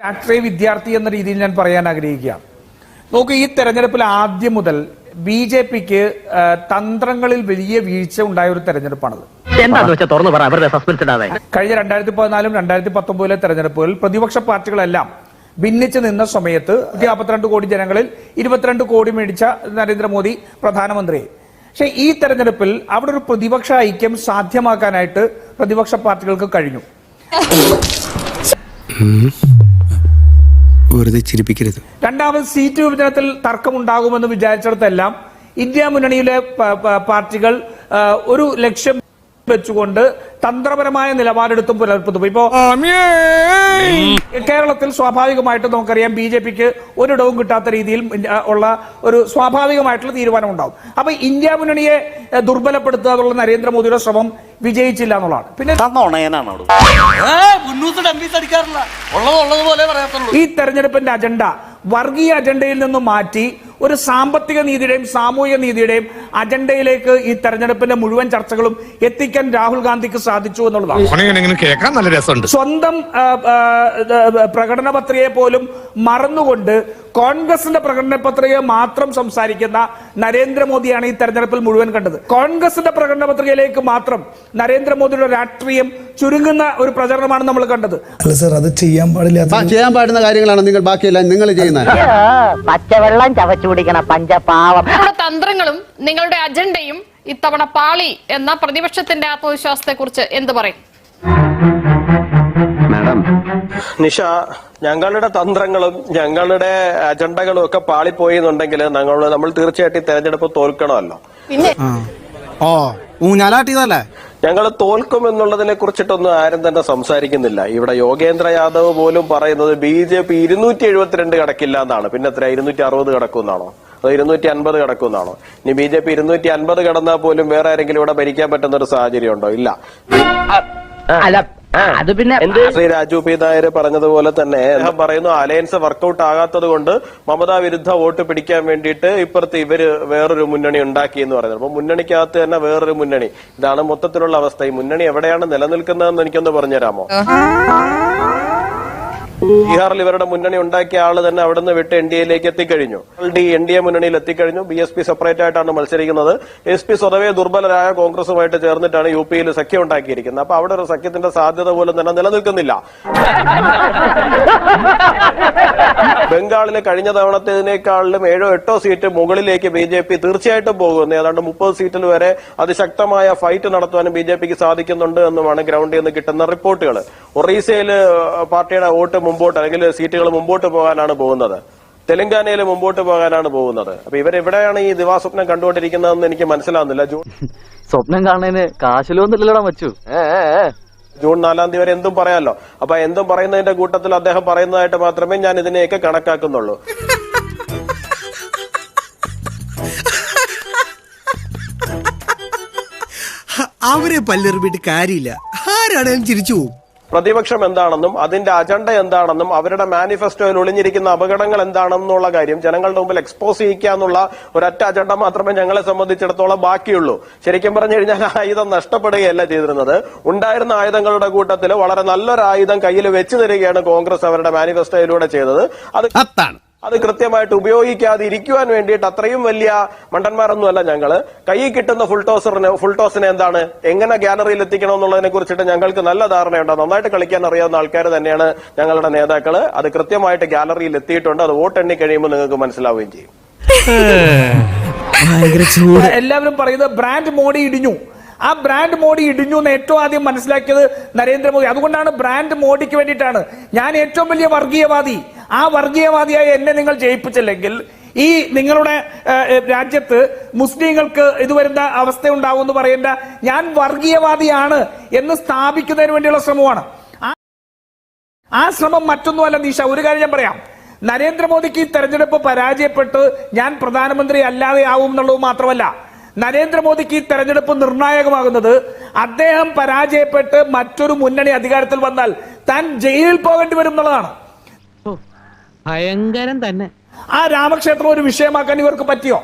രാഷ്ട്രീയ വിദ്യാർത്ഥി എന്ന രീതിയിൽ ഞാൻ പറയാൻ ആഗ്രഹിക്കുക. നോക്കൂ ഈ തെരഞ്ഞെടുപ്പിൽ ആദ്യം മുതൽ ബി ജെ പിക്ക് തന്ത്രങ്ങളിൽ വലിയ വീഴ്ച ഉണ്ടായ ഒരു തെരഞ്ഞെടുപ്പാണത്. കഴിഞ്ഞ രണ്ടായിരത്തി പതിനാലും രണ്ടായിരത്തി പത്തൊമ്പതിലെ തെരഞ്ഞെടുപ്പുകളിൽ പ്രതിപക്ഷ പാർട്ടികളെല്ലാം ഭിന്നിച്ചു നിന്ന സമയത്ത് നാൽപ്പത്തിരണ്ട് കോടി ജനങ്ങളിൽ ഇരുപത്തിരണ്ട് കോടി മേടിച്ച നരേന്ദ്രമോദി പ്രധാനമന്ത്രിയെ പക്ഷേ ഈ തെരഞ്ഞെടുപ്പിൽ അവിടെ ഒരു പ്രതിപക്ഷ ഐക്യം സാധ്യമാക്കാനായിട്ട് പ്രതിപക്ഷ പാർട്ടികൾക്ക് കഴിഞ്ഞു. വെറുതെ ചിരിപ്പിക്കരുത്. രണ്ടാമത് സീറ്റ് വിഭജനത്തിൽ തർക്കമുണ്ടാകുമെന്ന് വിചാരിച്ചിടത്തെല്ലാം ഇന്ത്യ മുന്നണിയിലെ പാർട്ടികൾ ഒരു ലക്ഷ്യം വെച്ചുകൊണ്ട് തന്ത്രപരമായ നിലപാടെടുത്തും പുലർത്തുന്നു. ഇപ്പോ കേരളത്തിൽ സ്വാഭാവികമായിട്ട് നമുക്കറിയാം ബി ജെ പിക്ക് ഒരിടവും കിട്ടാത്ത രീതിയിൽ ഉള്ള ഒരു സ്വാഭാവികമായിട്ടുള്ള തീരുമാനം ഉണ്ടാവും അപ്പൊ ഇന്ത്യ മുന്നണിയെ ദുർബലപ്പെടുത്തുക എന്നുള്ള നരേന്ദ്രമോദിയുടെ ശ്രമം വിജയിച്ചില്ല എന്നുള്ളതാണ്. പിന്നെ ഈ തെരഞ്ഞെടുപ്പിന്റെ അജണ്ട വർഗീയ അജണ്ടയിൽ നിന്നും മാറ്റി ഒരു സാമ്പത്തിക നീതിയുടെയും സാമൂഹിക നീതിയുടെയും അജണ്ടയിലേക്ക് ഈ തെരഞ്ഞെടുപ്പിന്റെ മുഴുവൻ ചർച്ചകളും എത്തിക്കാൻ രാഹുൽ ഗാന്ധിക്ക് സാധിച്ചു എന്നുള്ളതാണ്. കേൾക്കാൻ നല്ല രസമുണ്ട്. സ്വന്തം പ്രകടന പത്രികയെ പോലും മറന്നുകൊണ്ട് കോൺഗ്രസിന്റെ പ്രകടന പത്രിക മാത്രം സംസാരിക്കുന്ന നരേന്ദ്രമോദിയാണ് ഈ തെരഞ്ഞെടുപ്പിൽ മുഴുവൻ കണ്ടത്. കോൺഗ്രസിന്റെ പ്രകടന പത്രികയിലേക്ക് മാത്രം നരേന്ദ്രമോദിയുടെ രാഷ്ട്രീയം ചുരുങ്ങുന്ന ഒരു പ്രചരണമാണ് നമ്മൾ കണ്ടത്. അല്ല സർ അത് ചെയ്യാൻ പാടില്ല ചെയ്യാൻ പാടുന്ന കാര്യങ്ങളാണ് നിങ്ങൾ ബാക്കിയെല്ലാം നിങ്ങൾ ചെയ്യുന്നത്. പച്ചവെള്ളം ചവച്ചു കുടിക്കണ പഞ്ചപാവം. നിങ്ങളുടെ തന്ത്രങ്ങളും നിങ്ങളുടെ അജണ്ടയും ഇത്തവണ പാളി എന്ന പ്രതിപക്ഷത്തിന്റെ ആത്മവിശ്വാസത്തെ കുറിച്ച് എന്ത് പറയും? നിഷ ഞങ്ങളുടെ തന്ത്രങ്ങളും ഞങ്ങളുടെ അജണ്ടകളും ഒക്കെ പാളിപ്പോയി എന്നുണ്ടെങ്കിൽ ഞങ്ങൾ നമ്മൾ തീർച്ചയായിട്ടും തെരഞ്ഞെടുപ്പ് തോൽക്കണമല്ലോ. പിന്നെ ഓ ഊഞ്ഞാലാട്ടിയതല്ലേ? ഞങ്ങൾ തോൽക്കും എന്നുള്ളതിനെ കുറിച്ചിട്ടൊന്നും ആരും തന്നെ സംസാരിക്കുന്നില്ല. ഇവിടെ യോഗേന്ദ്ര യാദവ് പോലും പറയുന്നത് ബി ജെ പി ഇരുന്നൂറ്റി എഴുപത്തിരണ്ട് കടക്കില്ല എന്നാണ്. പിന്നെ എത്ര ഇരുന്നൂറ്റി അറുപത് കടക്കുന്നാണോ അതോ ഇരുന്നൂറ്റി അൻപത് കടക്കുന്നാണോ ഇനി ബി ജെ പി ഇരുന്നൂറ്റി അൻപത് കടന്നാൽ പോലും വേറെ ആരെങ്കിലും ഇവിടെ ഭരിക്കാൻ പറ്റുന്ന ഒരു സാഹചര്യം ഉണ്ടോ? ഇല്ല. അല്ല അത് പിന്നെ ശ്രീ രാജു പി നായർ പറഞ്ഞതുപോലെ തന്നെ അദ്ദേഹം പറയുന്നു അലയൻസ് വർക്കൗട്ട് ആകാത്തത് കൊണ്ട് മമതാ വിരുദ്ധ വോട്ട് പിടിക്കാൻ വേണ്ടിയിട്ട് ഇപ്പുറത്ത് ഇവർ വേറൊരു മുന്നണി ഉണ്ടാക്കി എന്ന് പറയുന്നത്. അപ്പൊ മുന്നണിക്കകത്ത് തന്നെ വേറൊരു മുന്നണി. ഇതാണ് മൊത്തത്തിലുള്ള അവസ്ഥ. ഈ മുന്നണി എവിടെയാണ് നിലനിൽക്കുന്നതെന്ന് എനിക്കൊന്ന് പറഞ്ഞുതരാമോ? ബീഹാറിൽ ഇവരുടെ മുന്നണി ഉണ്ടാക്കിയ ആൾ തന്നെ അവിടുന്ന് വിട്ട് എൻ ഡി എയിലേക്ക് എത്തിക്കഴിഞ്ഞു. ഡി എൻ ഡി എ മുന്നണിയിൽ എത്തിക്കഴിഞ്ഞു. ബി എസ് പി സെപ്പറേറ്റ് ആയിട്ടാണ് മത്സരിക്കുന്നത്. എസ് പി സ്വതവേ ദുർബലരായ കോൺഗ്രസുമായിട്ട് ചേർന്നിട്ടാണ് യു പിയിൽ സഖ്യം ഉണ്ടാക്കിയിരിക്കുന്നത്. അപ്പൊ അവിടെ ഒരു സഖ്യത്തിന്റെ സാധ്യത പോലും തന്നെ നിലനിൽക്കുന്നില്ല. ബംഗാളിലെ കഴിഞ്ഞ തവണത്തേതിനേക്കാളിലും ഏഴോ എട്ടോ സീറ്റ് മുകളിലേക്ക് ബി ജെ പി തീർച്ചയായിട്ടും പോകുന്നു. ഏതാണ്ട് മുപ്പത് സീറ്റിൽ വരെ അതിശക്തമായ ഫൈറ്റ് നടത്തുവാനും ബി ജെ പിക്ക് സാധിക്കുന്നുണ്ട് എന്നുമാണ് ഗ്രൗണ്ടിൽ നിന്ന് കിട്ടുന്ന റിപ്പോർട്ടുകൾ. ഒറീസയിൽ പാർട്ടിയുടെ വോട്ട് മുമ്പോട്ട് അല്ലെങ്കിൽ സീറ്റുകൾ മുമ്പോട്ട് പോകാനാണ് പോകുന്നത്. തെലങ്കാനയിൽ മുമ്പോട്ട് പോകാനാണ് പോകുന്നത്. അപ്പൊ ഇവരെവിടെയാണ് ഈ ദിവാസ്വപ്നം കണ്ടുകൊണ്ടിരിക്കുന്നതെന്ന് എനിക്ക് മനസ്സിലാവുന്നില്ല. സ്വപ്നം കാണുന്നതിന് കാശിലൊന്നുമില്ലടാ മച്ചു. ജൂൺ നാലാം തീയതി വരെ എന്തും പറയാമല്ലോ അപ്പൊ എന്തും പറയുന്നതിന്റെ കൂട്ടത്തിൽ അദ്ദേഹം പറയുന്നതായിട്ട് മാത്രമേ ഞാൻ ഇതിനെയൊക്കെ കണക്കാക്കുന്നുള്ളൂ. അവരെ പല്ലെറിഞ്ഞിട്ട് കാര്യമില്ല. ആരാണേലും ചിരിച്ചു പോകും പ്രതിപക്ഷം എന്താണെന്നും അതിന്റെ അജണ്ട എന്താണെന്നും അവരുടെ മാനിഫെസ്റ്റോയിൽ ഒളിഞ്ഞിരിക്കുന്ന അപകടങ്ങൾ എന്താണെന്നുള്ള കാര്യം ജനങ്ങളുടെ മുമ്പിൽ എക്സ്പോസ് ചെയ്യിക്കുക എന്നുള്ള ഒരൊറ്റ അജണ്ട മാത്രമേ ഞങ്ങളെ സംബന്ധിച്ചിടത്തോളം ബാക്കിയുള്ളൂ. ശരിക്കും പറഞ്ഞു കഴിഞ്ഞാൽ ആയുധം നഷ്ടപ്പെടുകയല്ല ചെയ്തിരുന്നത്. ഉണ്ടായിരുന്ന ആയുധങ്ങളുടെ കൂട്ടത്തിൽ വളരെ നല്ലൊരു ആയുധം കയ്യിൽ വെച്ചു തരികയാണ് കോൺഗ്രസ് അവരുടെ മാനിഫെസ്റ്റോയിലൂടെ ചെയ്തത്. അത് അത് കൃത്യമായിട്ട് ഉപയോഗിക്കാതെ ഇരിക്കുവാൻ വേണ്ടിയിട്ട് അത്രയും വലിയ മണ്ടന്മാരൊന്നുമല്ല ഞങ്ങൾ. കൈ കിട്ടുന്ന ഫുൾ ടോസറിന് ഫുൾ ടോസിനെ എന്താണ്? എങ്ങനെ ഗാലറിയിൽ എത്തിക്കണം എന്നുള്ളതിനെ കുറിച്ചിട്ട് ഞങ്ങൾക്ക് നല്ല ധാരണയുണ്ട്. നന്നായിട്ട് കളിക്കാൻ അറിയാവുന്ന ആൾക്കാർ തന്നെയാണ് ഞങ്ങളുടെ നേതാക്കൾ അത് കൃത്യമായിട്ട് ഗാലറിയിൽ എത്തിയിട്ടുണ്ട്. അത് വോട്ട് എണ്ണി കഴിയുമ്പോൾ നിങ്ങൾക്ക് മനസ്സിലാവുകയും ചെയ്യും. എല്ലാവരും പറയുന്നത് ബ്രാൻഡ് മോഡി ഇടിഞ്ഞു. ആ ബ്രാൻഡ് മോഡി ഇടിഞ്ഞു എന്ന് ഏറ്റവും ആദ്യം മനസ്സിലാക്കിയത് നരേന്ദ്രമോദി. അതുകൊണ്ടാണ് ബ്രാൻഡ് മോഡിക്ക് വേണ്ടിയിട്ടാണ്. ഞാൻ ഏറ്റവും വലിയ വർഗീയവാദി. ആ വർഗീയവാദിയായി എന്നെ നിങ്ങൾ ജയിപ്പിച്ചില്ലെങ്കിൽ ഈ നിങ്ങളുടെ രാജ്യത്ത് മുസ്ലിങ്ങൾക്ക് ഇത് വരുന്ന അവസ്ഥ ഉണ്ടാവും എന്ന് പറയേണ്ട ഞാൻ വർഗീയവാദിയാണ് എന്ന് സ്ഥാപിക്കുന്നതിന് വേണ്ടിയുള്ള ശ്രമമാണ്. ആ ശ്രമം മറ്റൊന്നുമല്ല നിഷ ഒരു കാര്യം ഞാൻ പറയാം. നരേന്ദ്രമോദിക്ക് ഈ തെരഞ്ഞെടുപ്പ് പരാജയപ്പെട്ട് ഞാൻ പ്രധാനമന്ത്രി അല്ലാതെ ആവും എന്നുള്ളത് മാത്രമല്ല. നരേന്ദ്രമോദിക്ക് ഈ തെരഞ്ഞെടുപ്പ് നിർണായകമാകുന്നത് അദ്ദേഹം പരാജയപ്പെട്ട് മറ്റൊരു മുന്നണി അധികാരത്തിൽ വന്നാൽ താൻ ജയിലിൽ പോകേണ്ടി വരും എന്നുള്ളതാണ്. ഭയങ്കരം തന്നെ. ആ രാമക്ഷേത്രം ഒരു വിഷയമാക്കാൻ ഇവർക്ക് പറ്റിയോ?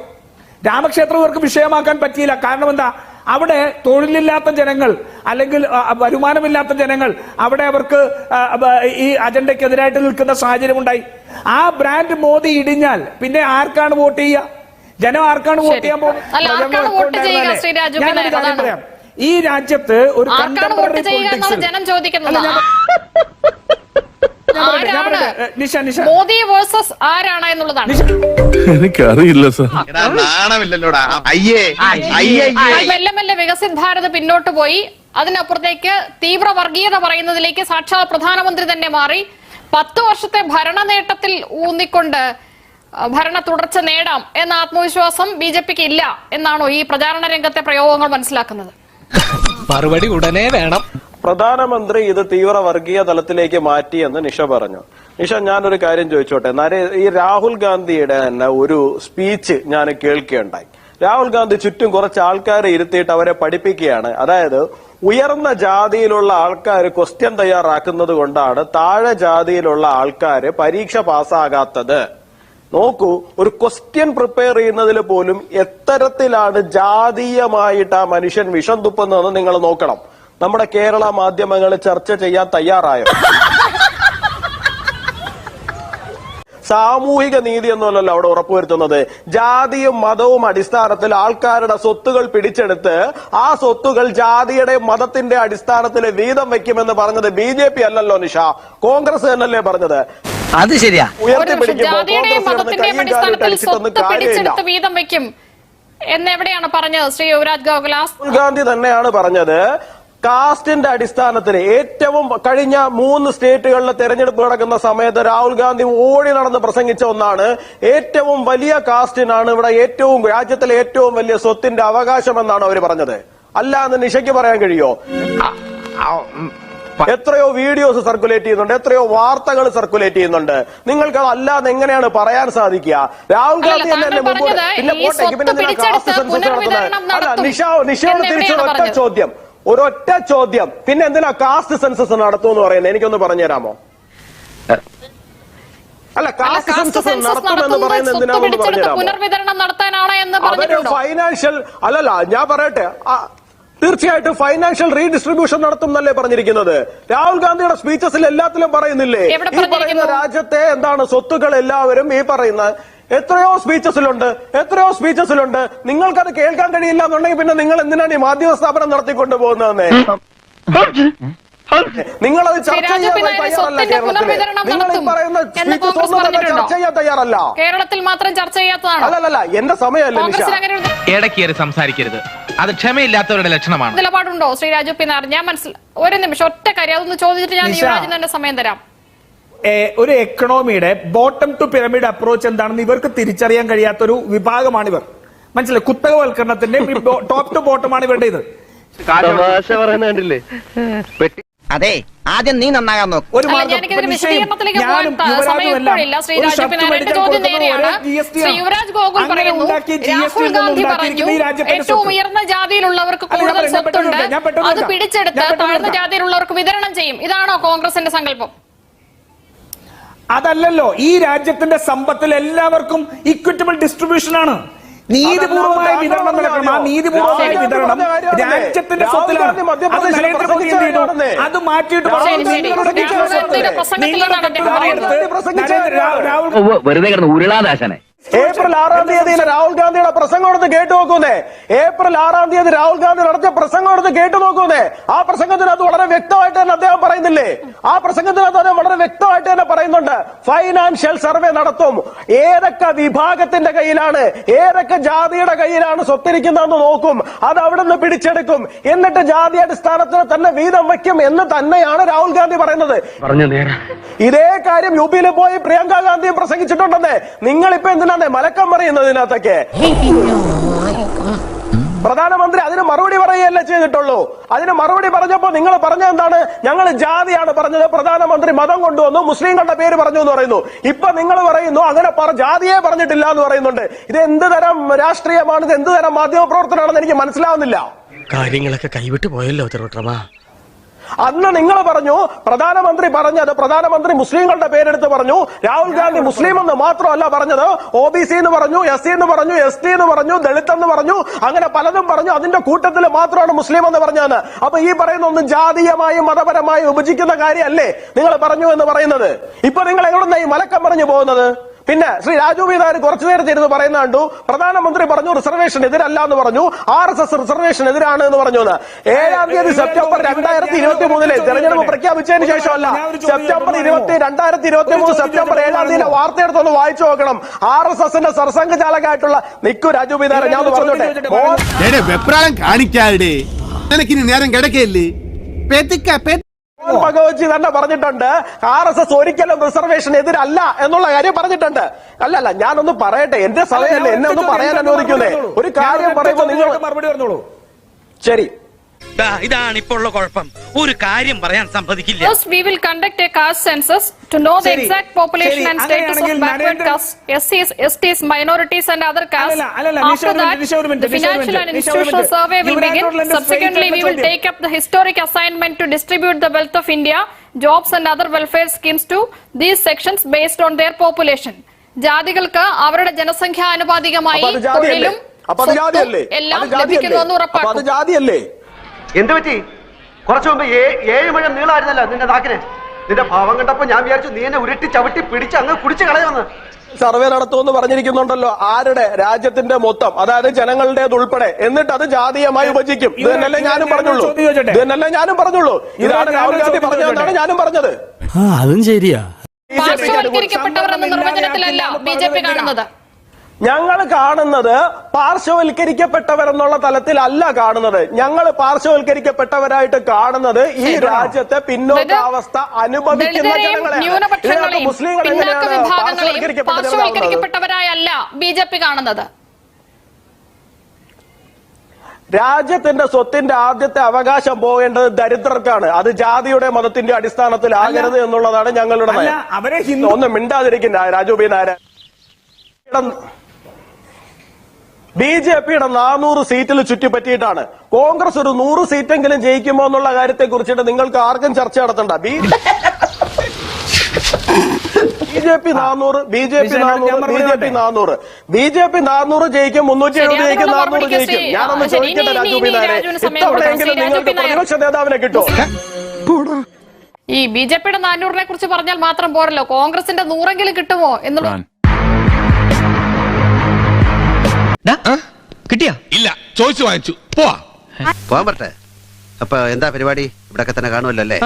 രാമക്ഷേത്രം ഇവർക്ക് വിഷയമാക്കാൻ പറ്റിയില്ല. കാരണം എന്താ? അവിടെ തൊഴിലില്ലാത്ത ജനങ്ങൾ അല്ലെങ്കിൽ വരുമാനമില്ലാത്ത ജനങ്ങൾ അവിടെ അവർക്ക് ഈ അജണ്ടയ്ക്കെതിരായിട്ട് നിൽക്കുന്ന സാഹചര്യം ഉണ്ടായി ആ ബ്രാൻഡ് മോദി ഇടിഞ്ഞാൽ പിന്നെ ആർക്കാണ് വോട്ട് ചെയ്യുക? ജനം ആർക്കാണ് വോട്ട്. ചെയ്യാൻ പോകുന്നത്? ഞാനൊരു കാര്യം. പറയാം. ഈ രാജ്യത്ത് ഒരു മോദി വേഴ്സസ് ആരാണ് എന്നുള്ളതാണ്. എനിക്കറിയില്ല നാണമില്ലല്ലോടാ. അയ്യേ അയ്യേ മെല്ലെ മെല്ലെ വികസിത് ഭാരത് പിന്നോട്ട് പോയി. അതിനപ്പുറത്തേക്ക് തീവ്ര വർഗീയത പറയുന്നതിലേക്ക് സാക്ഷാത് പ്രധാനമന്ത്രി തന്നെ മാറി. പത്ത് വർഷത്തെ ഭരണ നേട്ടത്തിൽ ഊന്നിക്കൊണ്ട് ഭരണ തുടർച്ച നേടാം എന്ന ആത്മവിശ്വാസം ബി ജെ പിക്ക് ഇല്ല എന്നാണോ ഈ പ്രചാരണ രംഗത്തെ പ്രയോഗങ്ങൾ മനസ്സിലാക്കുന്നത്? മറുപടി ഉടനെ വേണം. പ്രധാനമന്ത്രി ഇത് തീവ്ര വർഗീയ തലത്തിലേക്ക് മാറ്റിയെന്ന് നിഷ പറഞ്ഞു. നിഷ ഞാനൊരു കാര്യം ചോദിച്ചോട്ടെ? നരേ ഈ രാഹുൽ ഗാന്ധിയുടെ തന്നെ ഒരു സ്പീച്ച് ഞാൻ കേൾക്കുകയുണ്ടായി രാഹുൽ ഗാന്ധി ചുറ്റും കുറച്ച് ആൾക്കാരെ ഇരുത്തിയിട്ട് അവരെ പഠിപ്പിക്കുകയാണ്. അതായത് ഉയർന്ന ജാതിയിലുള്ള ആൾക്കാർ ക്വസ്റ്റ്യൻ തയ്യാറാക്കുന്നത് കൊണ്ടാണ് താഴെ ജാതിയിലുള്ള ആൾക്കാർ പരീക്ഷ പാസ്സാകാത്തത്. നോക്കൂ ഒരു ക്വസ്റ്റ്യൻ പ്രിപ്പയർ ചെയ്യുന്നതിൽ പോലും എത്തരത്തിലാണ് ജാതീയമായിട്ട് ആ മനുഷ്യൻ വിഷം തുപ്പുന്നതെന്ന് നിങ്ങൾ നോക്കണം. നമ്മുടെ കേരള മാധ്യമങ്ങൾ ചർച്ച ചെയ്യാൻ തയ്യാറായോ? സാമൂഹിക നീതി എന്നല്ലല്ലോ അവിടെ ഉറപ്പുവരുത്തുന്നത്. ജാതിയും മതവും അടിസ്ഥാനത്തിൽ ആൾക്കാരുടെ സ്വത്തുകൾ പിടിച്ചെടുത്ത് ആ സ്വത്തുകൾ ജാതിയുടെ മതത്തിന്റെ അടിസ്ഥാനത്തിൽ വീതം വെക്കുമെന്ന് പറഞ്ഞത് ബി അല്ലല്ലോ നിഷ. കോൺഗ്രസ് തന്നല്ലേ പറഞ്ഞത്. അത് ശരിയാ. ജാതിയുടെയും മതത്തിന്റെയും അടിസ്ഥാനത്തിൽ അടിച്ചിട്ടൊന്നും സ്വത്ത് പിടിച്ചെടുത്ത് വീതം വെക്കും എന്നെവിടെയാണ് പറഞ്ഞത് ശ്രീ യുവരാജ് ഗോകുലാസ് രാഹുൽ ഗാന്ധി തന്നെയാണ് പറഞ്ഞത്. കാസ്റ്റിന്റെ അടിസ്ഥാനത്തിൽ ഏറ്റവും കഴിഞ്ഞ മൂന്ന് സ്റ്റേറ്റുകളിലെ തെരഞ്ഞെടുപ്പ് നടക്കുന്ന സമയത്ത് രാഹുൽ ഗാന്ധി ഓടി നടന്ന് പ്രസംഗിച്ച ഒന്നാണ്. ഏറ്റവും വലിയ കാസ്റ്റിനാണ് ഇവിടെ ഏറ്റവും രാജ്യത്തിലെ ഏറ്റവും വലിയ സ്വത്തിന്റെ അവകാശം എന്നാണ് അവർ പറഞ്ഞത്. അല്ല എന്ന് നിശയ്ക്ക് പറയാൻ കഴിയോ? എത്രയോ വീഡിയോസ് സർക്കുലേറ്റ് ചെയ്യുന്നുണ്ട് എത്രയോ വാർത്തകൾ സർക്കുലേറ്റ് ചെയ്യുന്നുണ്ട്. നിങ്ങൾക്ക് അത് അല്ലാതെ എങ്ങനെയാണ് പറയാൻ സാധിക്കുക? രാഹുൽ ഗാന്ധി തന്നെ മുമ്പ് പിന്നെ പോട്ടെ പിന്നെ എന്തിനാ കാസ്റ്റ് സെൻസസ് നടത്തുന്നത്? അല്ല നിഷ നിഷയോട് ഒറ്റ ചോദ്യം. ഒരൊറ്റ ചോദ്യം. പിന്നെ എന്തിനാ കാസ്റ്റ് സെൻസസ് നടത്തുമെന്ന് പറയുന്നത്? എനിക്കൊന്ന് പറഞ്ഞു തരാമോ? അല്ല കാസ്റ്റ് സെൻസസ് നടത്തുമെന്ന് പറയുന്നത് എന്തിനാണെന്ന് പറഞ്ഞു പിടിച്ചെടുത്ത് തരാമോ എന്ന് അവർ പറഞ്ഞിട്ടുണ്ടോ ഫൈനാൻഷ്യൽ അല്ലല്ല ഞാൻ പറയട്ടെ. തീർച്ചയായിട്ടും ഫൈനാൻഷ്യൽ റീഡിസ്ട്രിബ്യൂഷൻ നടത്തും എന്നല്ലേ പറഞ്ഞിരിക്കുന്നത്. രാഹുൽ ഗാന്ധിയുടെ സ്പീച്ചസിൽ എല്ലാത്തിലും പറയുന്നില്ലേ? എവിടെ ഈ പറയുന്ന രാജ്യത്തെ എന്താണ് സ്വത്തുക്കൾ എല്ലാവരും ഈ പറയുന്ന എത്രയോ സ്പീച്ചസിലുണ്ട് എത്രയോ സ്പീച്ചസിലുണ്ട് നിങ്ങൾക്കത് കേൾക്കാൻ കഴിയില്ല എന്നുണ്ടെങ്കിൽ പിന്നെ നിങ്ങൾ എന്തിനാണ് ഈ മാധ്യമ സ്ഥാപനം നടത്തിക്കൊണ്ട് പോകുന്നതെന്ന് നിങ്ങളത് ചർച്ച ചെയ്യാൻ തയ്യാറല്ല നിങ്ങൾ ഈ പറയുന്ന പറഞ്ഞിട്ടുണ്ടോ? ചർച്ച ചെയ്യാൻ തയ്യാറല്ല. കേരളത്തിൽ മാത്രം ചർച്ച ചെയ്യാത്തതാണ്? അല്ലല്ല എന്റെ സമയമല്ലേ നിഷ. ഇടയ്ക്കേറി സംസാരിക്കരുത്. അത് ക്ഷമയില്ലാത്തവരുടെ ലക്ഷണമാണ്. നിലപാടുണ്ടോ? ശ്രീ രാജു പിന്നാർ ഞാൻ മനസ്സിൽ ഒരു നിമിഷം ഒറ്റ കാര്യം അതൊന്ന് ചോദിച്ചിട്ട് ഞാൻ. യുവരാജിന് തന്നെ സമയം തരാം. ഒരു എക്കണോമിയുടെ ബോട്ടം ടു പിരമിഡ് അപ്രോച്ച് എന്താണെന്ന് ഇവർക്ക് തിരിച്ചറിയാൻ കഴിയാത്ത ഒരു വിഭാഗമാണ് ഇവർ മനസ്സിലായി കുത്തകവൽക്കരണത്തിന്റെ ടോപ്പ് ടു ബോട്ടമാണ് ഇവരുടെ ഇത് അതെ ആദ്യം നീ നന്നാകാൻ നോക്ക്. ഒരു യുവരാജും ഗോകുൽ പറയുന്നു രാഹുൽ ഗാന്ധി പറഞ്ഞു ഈ ഏറ്റവും ഉയർന്ന ജാതിയിലുള്ളവർക്ക് കൂടുതൽ സ്വത്തുണ്ട്. അത്. പിടിച്ചെടുത്ത് താഴ്ന്ന ജാതിയിലുള്ളവർക്ക് വിതരണം ചെയ്യും. ഇതാണോ കോൺഗ്രസിന്റെ സങ്കല്പം? അതല്ലല്ലോ ഈ രാജ്യത്തിന്റെ സമ്പത്തിൽ എല്ലാവർക്കും ഇക്വിറ്റബിൾ ഡിസ്ട്രിബ്യൂഷൻ ആണ്. നീതിപൂർവമായ വിതരണം നടക്കണം ആ നീതിപൂർവമായ വിതരണം രാജ്യത്തിന്റെ സ്വത്തിലാണ്. അത് നരേന്ദ്രമോദി എന്ത് ചെയ്തു? അത് മാറ്റിയിട്ട് വെറുതെ കിടന്ന് ഉരുളാദാശനെ. ഏപ്രിൽ ആറാം തീയതി രാഹുൽ ഗാന്ധിയുടെ പ്രസംഗം എടുത്ത് കേട്ടു നോക്കുന്നേ. ഏപ്രിൽ ആറാം തീയതി രാഹുൽ ഗാന്ധി നടത്തിയ പ്രസംഗം എടുത്ത് കേട്ടു നോക്കുന്നേ. ആ പ്രസംഗത്തിനകത്ത് വളരെ വ്യക്തമായിട്ട് തന്നെ അദ്ദേഹം പറയുന്നില്ലേ? ആ പ്രസംഗത്തിനകത്ത് അദ്ദേഹം വളരെ വ്യക്തമായിട്ട് തന്നെ പറയുന്നുണ്ട്. ഫൈനാൻഷ്യൽ സർവേ നടത്തും. ഏതൊക്കെ വിഭാഗത്തിന്റെ കയ്യിലാണ് ഏതൊക്കെ ജാതിയുടെ കയ്യിലാണ് സ്വത്തിരിക്കുന്നതെന്ന് നോക്കും. അത് അവിടെ നിന്ന് പിടിച്ചെടുക്കും. എന്നിട്ട് ജാതി അടിസ്ഥാനത്തിൽ തന്നെ വീതം വയ്ക്കും എന്ന് തന്നെയാണ് രാഹുൽ ഗാന്ധി പറയുന്നത്. പറഞ്ഞു നേരാ. ഇതേ കാര്യം യു പിയിൽ പോയി പ്രിയങ്ക ഗാന്ധിയും പ്രസംഗിച്ചിട്ടുണ്ടെന്നേ. നിങ്ങൾ ഇപ്പൊ എന്തിനാന്നേ മലക്കം പറയുന്നത് ഇതിനകത്തൊക്കെ പ്രധാനമന്ത്രി അതിന് മറുപടി പറയുകയല്ലേ ചെയ്തിട്ടുള്ളൂ. അതിന് മറുപടി പറഞ്ഞപ്പോ നിങ്ങൾ പറഞ്ഞ എന്താണ്? ഞങ്ങൾ ജാതിയാണ് പറഞ്ഞത്. പ്രധാനമന്ത്രി മതം കൊണ്ടുവന്നു. മുസ്ലിങ്ങളുടെ പേര് പറഞ്ഞു എന്ന് പറയുന്നു. ഇപ്പൊ നിങ്ങൾ പറയുന്നു അങ്ങനെ പറ- ജാതിയെ പറഞ്ഞിട്ടില്ല എന്ന് പറയുന്നുണ്ട്. ഇത് എന്ത് തരം രാഷ്ട്രീയമാണ്? ഇത് എന്ത് തരം മാധ്യമ പ്രവർത്തനമാണെന്ന് എനിക്ക് മനസ്സിലാവുന്നില്ല. കാര്യങ്ങളൊക്കെ കൈവിട്ട് പോയല്ലോ തിരുവട്ടമാ അന്ന് നിങ്ങൾ പറഞ്ഞു പ്രധാനമന്ത്രി പറഞ്ഞത് പ്രധാനമന്ത്രി മുസ്ലിങ്ങളുടെ പേരെടുത്ത് പറഞ്ഞു. രാഹുൽ ഗാന്ധി മുസ്ലിം എന്ന് മാത്രമല്ല പറഞ്ഞത്. ഒ ബി സി എന്ന് പറഞ്ഞു എസ് സി എന്ന് പറഞ്ഞു എസ് ടി എന്ന് പറഞ്ഞു ദളിത് എന്ന് പറഞ്ഞു. അങ്ങനെ പലതും പറഞ്ഞു. അതിന്റെ കൂട്ടത്തിൽ മാത്രമാണ് മുസ്ലിം എന്ന് പറഞ്ഞാണ് അപ്പൊ ഈ പറയുന്ന ഒന്നും ജാതീയമായും മതപരമായും വിഭജിക്കുന്ന കാര്യമല്ലേ നിങ്ങൾ പറഞ്ഞു എന്ന് പറയുന്നത്? ഇപ്പൊ നിങ്ങൾ എവിടെ നിന്നായി മലക്കം പറഞ്ഞു പോകുന്നത്? പിന്നെ ശ്രീ രാജു ബീദാർ കുറച്ചു നേരത്തെ ഇരുന്ന് പറയുന്ന കണ്ടു പ്രധാനമന്ത്രി പറഞ്ഞു റിസർവേഷൻ എതിരല്ല എന്ന് പറഞ്ഞു ആർ എസ് എസ് റിസർവേഷൻ എതിരാണ് എന്ന് പറഞ്ഞു. ഏഴാം തീയതി സെപ്റ്റംബർ രണ്ടായിരത്തി ഇരുപത്തി മൂന്നിലെ തെരഞ്ഞെടുപ്പ് പ്രഖ്യാപിച്ചതിന് ശേഷമല്ല സെപ്റ്റംബർ ഇരുപത്തി രണ്ടായിരത്തി ഇരുപത്തി മൂന്ന് സെപ്റ്റംബർ ഏഴാം തീയതി വാർത്തയെടുത്തൊന്ന് വായിച്ചു നോക്കണം. ആർ എസ് എസിന്റെ സർസംഘ ചാലകമായിട്ടുള്ള നിക്കു രാജു ബീദാർ ഞാൻ പറഞ്ഞോട്ടെ? നിനക്കിനി നേരം കിടക്കയില്ലേ? ഭഗവത്ജി തന്നെ പറഞ്ഞിട്ടുണ്ട്. ആർ എസ് എസ് ഒരിക്കലും റിസർവേഷൻ എതിരല്ല എന്നുള്ള കാര്യം പറഞ്ഞിട്ടുണ്ട്. അല്ല അല്ല ഞാനൊന്ന് പറയട്ടെ. എന്റെ സമയം എന്നെ ഒന്ന് പറയാൻ അനുവദിക്കുന്നേ ഒരു കാര്യം പറയുമ്പോ നിങ്ങൾ മറുപടി പറഞ്ഞോളൂ. ശരി. ഇതാണ് ഇപ്പോൾ ഉള്ള കുഴപ്പം ഒരു കാര്യം പറയാൻ സമ്മതിക്കില്ല First, we will conduct a caste census to know the ശരി. exact population ശരി. and status of backward Narendra- castes, SCs, STs, minorities and other castes. അല്ലല്ല, അല്ലല്ല, നിഷ After ഒരു that, മിനിറ്റ്, നിഷ ഒരു മിനിറ്റ്, the നിഷ ഒരു financial and മിനിറ്റ്, നിഷ ഒരു institutional minute. survey will Yuvraj begin. റോഡിൽ എന്റെ Subsequently, we will ചോദ്യം. take up the historic assignment to distribute the wealth of India, jobs and other welfare schemes to these sections based on their population. ജാതികൾക്ക് അവരുടെ ജനസംഖ്യ അപ്പൊ അത് ജാതിയല്ലേ തൊഴിലും അപ്പൊ അത് ജാതിയല്ലേ എല്ലാം അത് ജാതിയല്ലേ ലഭിക്കുന്നുവെന്ന് അപ്പൊ അത് ഉറപ്പാക്കും ജാതിയല്ലേ എന്ത് പറ്റി? കുറച്ചു മുമ്പ് ഏഴ് മഴ നീളായിരുന്നല്ലോ നിന്റെ നാക്കിന്. നിന്റെ ഭാവം കണ്ടപ്പോ ഞാൻ വിചാരിച്ചു നീ എന്നെ ഉരുട്ടി ചവിട്ടി പിടിച്ച് അങ്ങ് കുടിച്ചു കളയുമെന്ന്. സർവേ നടത്തുമെന്ന് പറഞ്ഞിരിക്കുന്നുണ്ടല്ലോ ആരുടെ രാജ്യത്തിന്റെ മൊത്തം അതായത് ജനങ്ങളുടേത് ഉൾപ്പെടെ. എന്നിട്ട് അത് ജാതീയമായി ഉപജിക്കും. ഇത് തന്നെയല്ലേ ഞാനും പറഞ്ഞുള്ളൂ. ഇത് തന്നെയല്ലേ ഞാനും പറഞ്ഞുള്ളൂ. ഇതാണ് രാഹുൽ ഗാന്ധി പറഞ്ഞതെന്നാണ് ഞാനും പറഞ്ഞത്. അതും ശരിയാ. പാർശ്വവൽക്കരിക്കപ്പെട്ടവർ എന്ന നിർവചനത്തിലല്ല ബി ജെ പി കാണുന്നത്. ഞങ്ങൾ കാണുന്നത് പാർശ്വവൽക്കരിക്കപ്പെട്ടവരെന്നുള്ള തലത്തിലല്ല കാണുന്നത്. ഞങ്ങൾ പാർശ്വവൽക്കരിക്കപ്പെട്ടവരായിട്ട് കാണുന്നത് ഈ രാജ്യത്തെ പിന്നോക്കാവസ്ഥ അനുഭവിക്കുന്ന ജനങ്ങളെ മുസ്ലിങ്ങൾ പാർശ്വവൽക്കരിക്കപ്പെട്ടവരായല്ല ബി ജെ പി കാണുന്നത്. രാജ്യത്തിന്റെ സ്വത്തിന്റെ ആദ്യത്തെ അവകാശം പോകേണ്ടത് ദരിദ്രർക്കാണ്. അത് ജാതിയുടെ മതത്തിന്റെ അടിസ്ഥാനത്തിലാകരുത് എന്നുള്ളതാണ് ഞങ്ങളുടെ നയം. ഒന്ന് മിണ്ടാതിരിക്കുന്ന Raju B Nair B J പിയുടെ നാനൂറ് സീറ്റിൽ ചുറ്റിപ്പറ്റിയിട്ടാണ്. കോൺഗ്രസ് ഒരു നൂറ് സീറ്റെങ്കിലും ജയിക്കുമോ എന്നുള്ള കാര്യത്തെ കുറിച്ചിട്ട് നിങ്ങൾക്ക് ആർക്കും ചർച്ച നടത്തണ്ട. ബി ബി ജെ പി നാനൂറ് ബി ജെ പി നാനൂറ് ബി ജെ പി നാനൂറ്. ബി ജെ പി നാനൂറ് ജയിക്കും മുന്നൂറ്റി എഴുപത് ജയിക്കും നാനൂറ് ജയിക്കും. ഞാനൊന്ന് ചോദിക്കട്ടെ രാജു പി ബി ഇനി നായരെ രാജുവിന് സമയം ഇത്തവണയെങ്കിലും നിങ്ങൾക്ക് പ്രതിപക്ഷ നേതാവിനെ കിട്ടും ഈ ബി ജെ പിയുടെ നാനൂറിനെ കുറിച്ച് പറഞ്ഞാൽ മാത്രം പോരല്ലോ. കോൺഗ്രസിന്റെ നൂറെങ്കിലും കിട്ടുമോ എന്നുള്ള കിട്ടിയാ? ഇല്ല ചോദിച്ചു വാങ്ങിച്ചു. പോവാ. പോവാൻ പറ്റേ അപ്പൊ എന്താ പരിപാടി? ഇവിടെ തന്നെ കാണുമല്ലോ അല്ലേ?